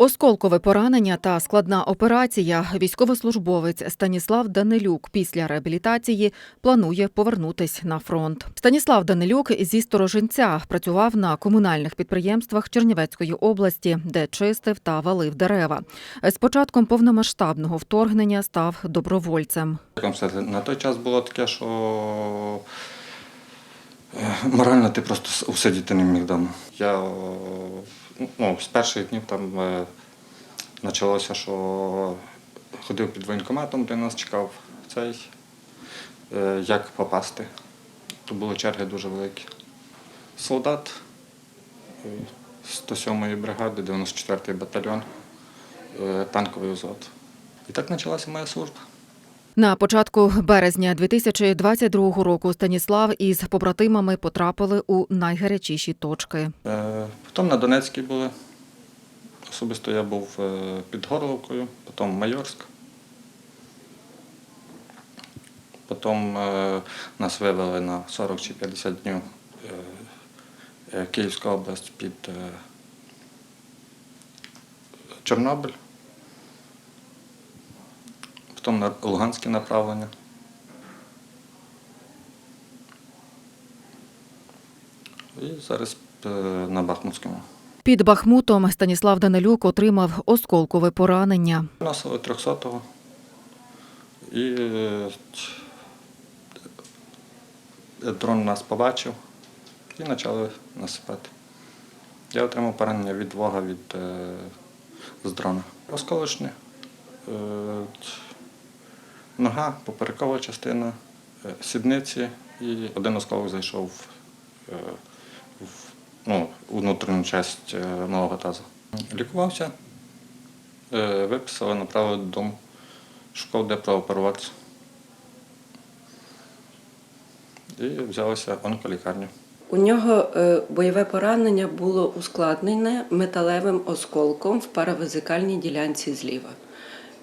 Осколкове поранення та складна операція. Військовослужбовець Станіслав Данилюк після реабілітації планує повернутись на фронт. Станіслав Данилюк зі сторожинця працював на комунальних підприємствах Чернівецької області, де чистив та валив дерева. З початком повномасштабного вторгнення став добровольцем. На той час було таке, що е, морально ти просто усидіти не міг вдома. Я ну, з перших днів там е, почалося, що ходив під воєнкоматом, де нас чекав цей, е, як попасти. То були черги дуже великі. Солдат е, 107-ї бригади, 94-й батальйон, е, танковий взвод. І так почалася моя служба. На початку березня 2022 року Станіслав із побратимами потрапили у найгарячіші точки. Потім на Донецькій були. Особисто я був е, під Горловкою, потім Майорськ. Потім е, нас вивели на 40 чи 50 днів е, Київська область під Чорнобиль. Потім на Луганське направлення. І зараз на Бахмутському. Під Бахмутом Станіслав Данилюк отримав осколкове поранення. Носили 300-го. І е, е, дрон нас побачив і почали насипати. Я отримав поранення від вога від е, з дрона. Осколочне, е, нога, поперекова частина, е, сідниці і один осколок зайшов е, в ну, внутрішню частину е, малого тазу. Лікувався, Е, Виписали, направили додому. Шукав, де прооперуватися. І взялися онколікарню. У нього е, бойове поранення було ускладнене металевим осколком в паравизикальній ділянці зліва.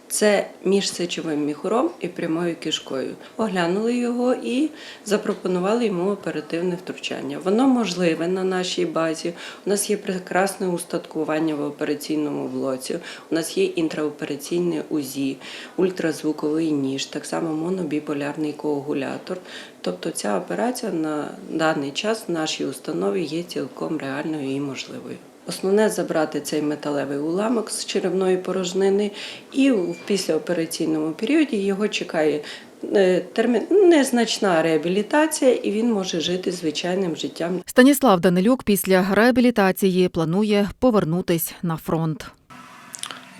Це між сечовим міхуром і прямою кишкою. Оглянули його і запропонували йому оперативне втручання. Воно можливе на нашій базі. У нас є прекрасне устаткування в операційному блоці. У нас є інтраопераційне УЗІ, ультразвуковий ніж, так само монобіполярний коагулятор. Тобто ця операція на даний час в нашій установі є цілком реальною і можливою. Основне забрати цей металевий уламок з черевної порожнини, і в післяопераційному періоді його чекає е, термін незначна реабілітація, і він може жити звичайним життям. Станіслав Данилюк після реабілітації планує повернутись на фронт.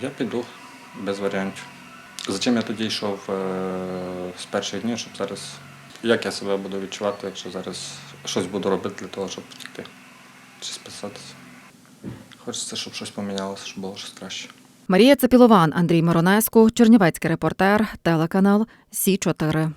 Я піду без варіантів. Зачем я тоді йшов е, з перших днів, щоб зараз. Як я себе буду відчувати, якщо зараз щось буду робити для того, щоб втекти чи списатися. Хочеться, щоб щось помінялося, щоб було щось краще. Марія Цепілован, Андрій Миронеску, Чернівецький репортер, телеканал Сі 4